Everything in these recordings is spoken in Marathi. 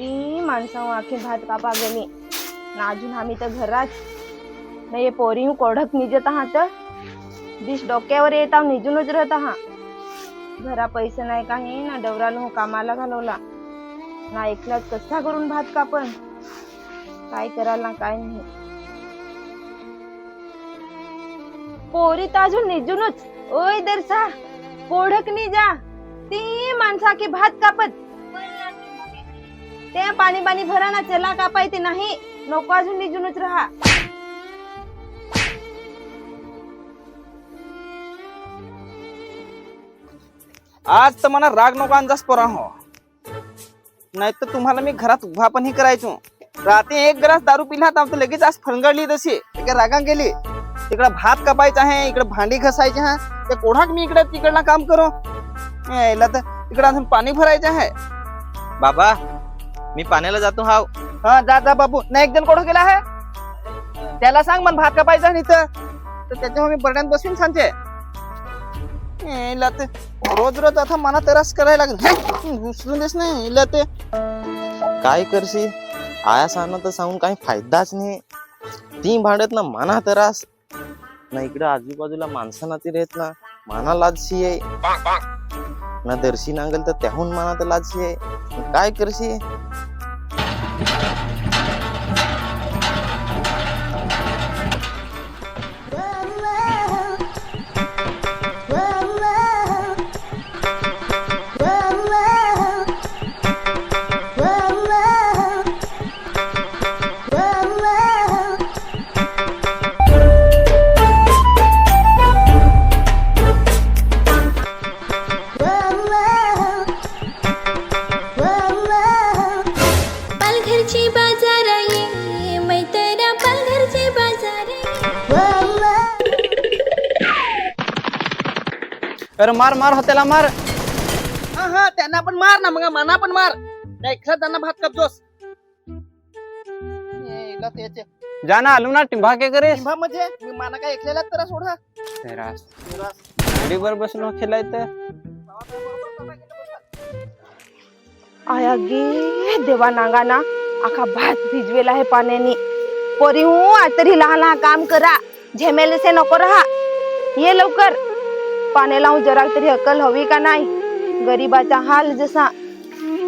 ती माणसं आखी भात कापा गेली. ना अजून आम्ही तर घरात. नाही हे पोरी कोढक निजत आहात. दिश डोक्यावर येत आहो निजूनच राहत आहात घरा पैसे नाही काही ना डवराला हो कामाला घालवला. ना एकलाच कसा करून भात कापण काय कराल ना काय नाही. पोरी तर अजून निजूनच. ओय दरसा कोढक निजा. ती माणसा की भात कापत. ते पाणी पाणी भरा ना चला कापाय ते नाही. नको अजून निजूनच राहा. आज तर मला राग नको अंदाज पोरा हो नाही तर तुम्हाला मी घरात उभा पण ही करायचो. रात्री एक ग्रास दारू पिला तर लगेच आज फणगडली तशी. तिकडे रागा गेली. तिकडे भात कापायचा आहे इकडे भांडी घसायचे हा ते कोढाक मी इकडे तिकडला काम करू? यायला तर इकडे अजून पाणी भरायचं आहे. बाबा मी पाण्याला जातो हाव. हा जा जा बाबू. नाही एक जण कोढा गेला आहे? त्याला सांग मन भात कापायचा आहे तर त्याच्यामुळे मी बरड्यात बसून सांगते. ते रोज रोज आता मला तरस करायला लागेल. उचलून देस नाही यायला ते काय करशी आया सांगणं तर सांगून काही फायदाच नाही. ती भांडत ना माना तरास. ना इकडे आजूबाजूला माणसं नाती राहत ना. माना लाजशी आहे. ना दर्शी नांगल तर त्याहून मनात तर लाजशी काय करशी अरे मार मार होत्याला मार हा हा त्यांना पण मार ना मग मना पण मार नाही खरं त्यांना भात कापतोस यायला त्याचे. जाना आलू ना टिंबा के करे लिंबा म्हणजे मी माना काय ऐकलेला तर सोडा गाडीवर बसून खेळाय तर आया गे देवा नांगाना आखा भात भिजवेला आहे पाण्याने पोरी हूँ आज तरी लहान लहान काम करा झेमेल से नको राहा ये लवकर पाण्याला जरा तरी अक्कल हवी का नाही? गरीबाचा हाल जसा.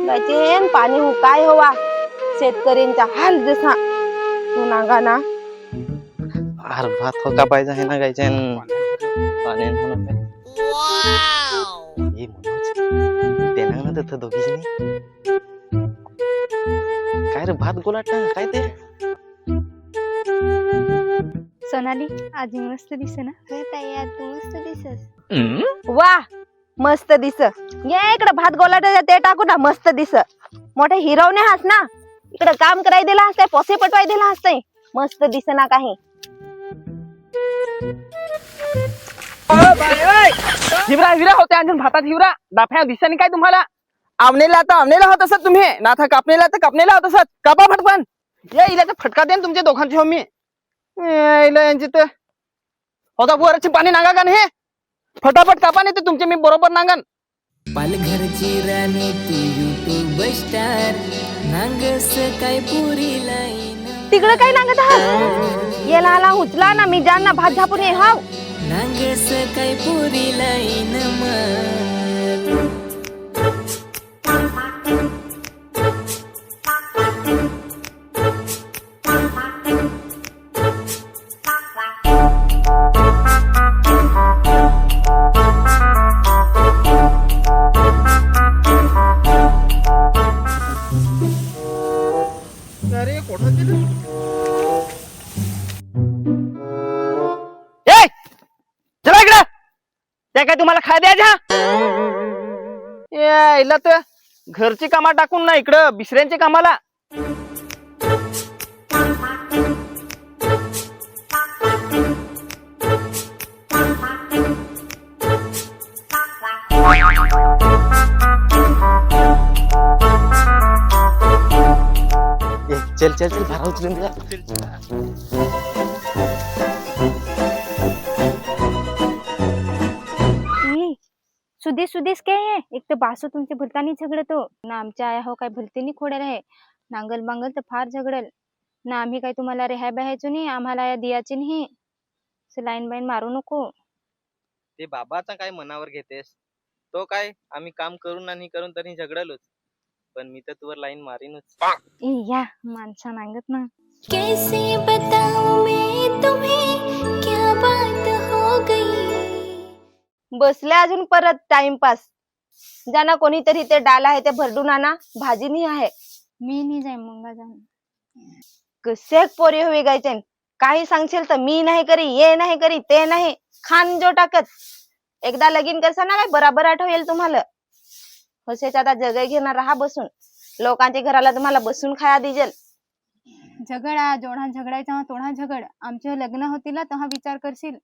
गायचे पाणी हूं काय हवा? शेतकऱ्यांचा हाल जसा. तू नांगाना आर भात हो का पाहिजे आहे ना. हे मनोज ते ना काय रे भात गोलाट ना काय ते? सोनाली आज मस्त दिसे ना ताई आज तू मस्त दिसस. वा मस्त दिस. ये इकडे भात गोलाट ते टाकू ना मस्त दिस. मोठे हिरवणे हास ना. इकडे काम करायला दिला हसताय पोसे पटवाय दिला हसताय. मस्त दिस ना काही. हिवरा हिवरा होते अजून भातात हिवरा. दाफ्या दिसणी काय तुम्हाला? आवनेला आता आवनेला होत असत तुम्ही. नाथा कापणेला तर कापणेला होत असत. कापा फटकन. या इला तर फटका देन तुमच्या दोघांची हो मी. इला यांची तर होता बुवाराची पाणी नागा का हे फटाफट कापा नाही ते तुमचे मी बरोबर नांगन. पालघरची राणी तू युट्यूब स्टार नांगस काय पुरी लाईन. तिकडे काय नागत आहात? ये लाला उचला ना मी जान ना भात झापून ये हाव. नांगस काय पुरी लाईन मग अरे गेलं? ए! चला इकडं त्या काय तुम्हाला खाय द्यायच्या ए, तर घरची कामा टाकून ना इकडं बिसऱ्यांच्या कामाला चल चल चल भरा उचलून द्या सुधी सुधीस काय आहे? एक तर बासू तुमचे भलतानी झगडतो. ना आमच्या आया हो काय भलतेनी खोडेल आहे नांगल बांगल तर फार झगडल. ना आम्ही काय तुम्हाला रेहाय बहायचो नाही आम्हाला या दियाची नाही असं लाईन बाईन मारू नको. ते बाबाचा काय मनावर घेतेस? तो काय आम्ही काम करून आणि करून तरी झगडलोच. पण मी तर तुवर लाईन मारीनच. ए, या माणसा नांगत ना. कैसे बताऊं मैं तुम्हें क्या बात हो गई? बसले अजून परत टाइमपास ज्यांना कोणीतरी ते डाल आहे ते भरडून आणा. भाजी नाही आहे. मी नाही जाईन मंगा जाऊन. कसे पोरी हवी गायचे काही सांगशील तर मी नाही करी ये नाही करी ते नाही. खान जो टाकत एकदा लगीन करसा ना काय बराबर आठवेल तुम्हाला. होसेच आता जग घेणार राहा बसून. लोकांच्या घराला तुम्हाला बसून खाया दिजेल. झगडा जेवढा झगडायचा तेवढा झगड. आमचे लग्न होतील ना तेव्हा विचार करशील.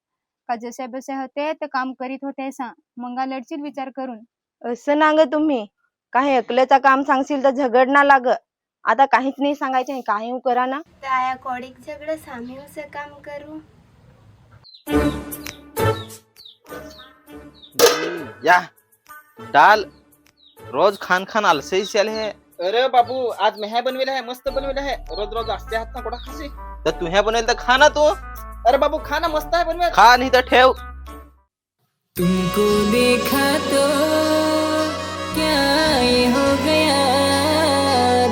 का जसे बसे होते ते काम करीत होते सा. मंगा लढशील विचार करून. असं ना ग तुम्ही. काही एकल्याचं काम सांगशील तर झगड ना लाग. आता काहीच नाही सांगायचे काही करा ना. ताया कोडिक झगड़ा सामी उसे काम करूं. या. दाल. रोज खान खान आलसे चल है। अरे बाबू आज मेहा बनवेल आहे मस्त बनवेल आहे रोज रोज असते हात ना कोणा खाशी तर तुह्या बनेल तर खा ना तू। अरे बाबू खा ना मस्त आहे बनवेल। खा नाही तर ठेव। तुमको देखा तो क्या ये हो गया?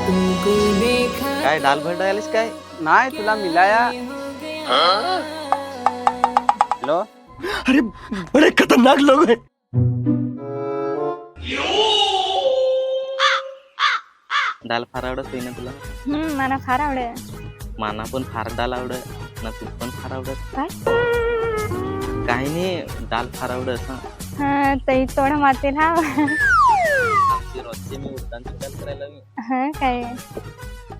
तुमको देखा काय दाल भरडायलास काय? नाही तुला मिलाया। ये हो गया? हॅलो? दाल फार आवडत होई ना तुला? हम्म मला फार आवडेल माना पण फार दाल आवडत ना तू पण फार आवडत. काय? काही नाही दाल फार आवडत हा. हा तई हा आमची रोजची मी दाल करायला मी हा काय?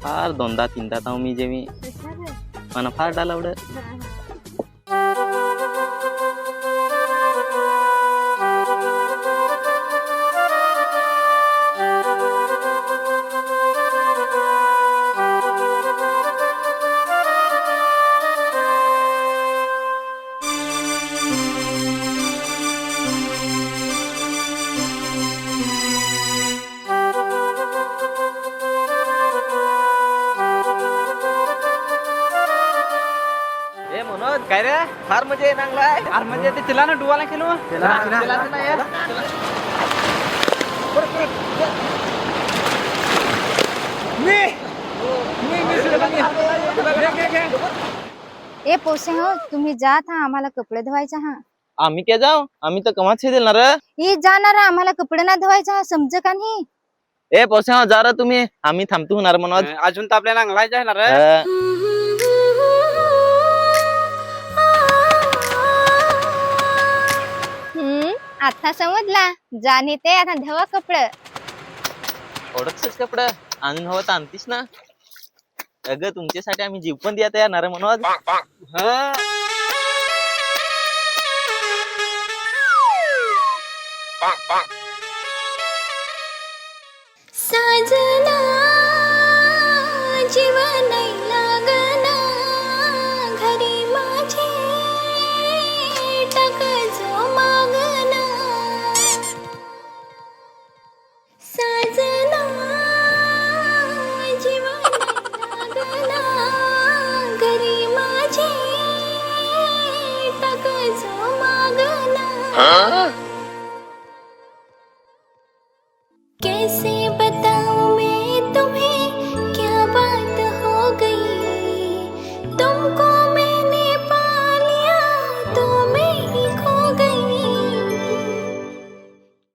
फार दोनदा तीनदा ताव मी जेवी. मला फार डाल आवडत. काय रे? फार मजा येणार अरे म्हणजे ते चला ना डुवाला खेळू ए पोसे हो तुम्ही जात हा आम्हाला कपडे धुवायचा हा. आम्ही काय जाऊ? आम्ही तर कमाच हे देणार ए जाणार आम्हाला कपडे ना धुवायचा हा समज का नाही? ए पोसे जा रे तुम्ही. आम्ही थांबतो होणार मनोज अजून तर आपल्याला अंगलायचं आहे ना रे? आता समजला. जाणे ते आता धवा कपडे. थोडंच कपडं. आणून हवं तर आणतीस ना. अगं तुमच्यासाठी आम्ही जीव पण द्या येणार मनोज. हा. Huh?